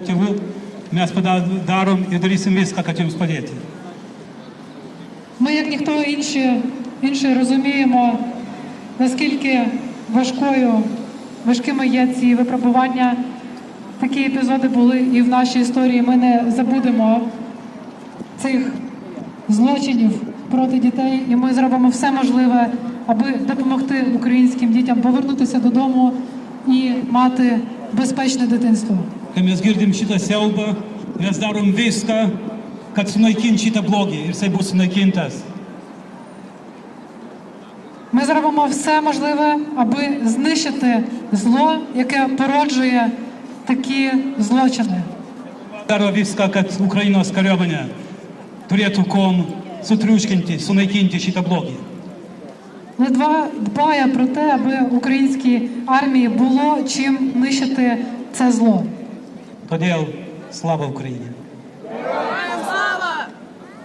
Тіву, mes darom і darysim viską, kad jums. Ми, як ніхто інші, інший, розуміємо, наскільки важкою, важкими є ці випробування. Такі епізоди були і в нашій історії. Ми не забудемо цих злочинів проти дітей, і ми зробимо все можливе, аби допомогти українським дітям повернутися додому і мати безпечне дитинство. Kai mes girdim šitą siaubą, mes darom viską, kad sunaikinti šitą blogį ir jisai bus sunaikintas. Ми зробимо все можливе, аби знищити зло, яке породжує такі злочини. Daro viską, kad Ukrainos kariuomenė turėtų kom sutriuškinti, sunaikinti šitą blogį. Литва дбає про те, аби українській армії було чим нищити це зло. Todėl slava Ukrainai.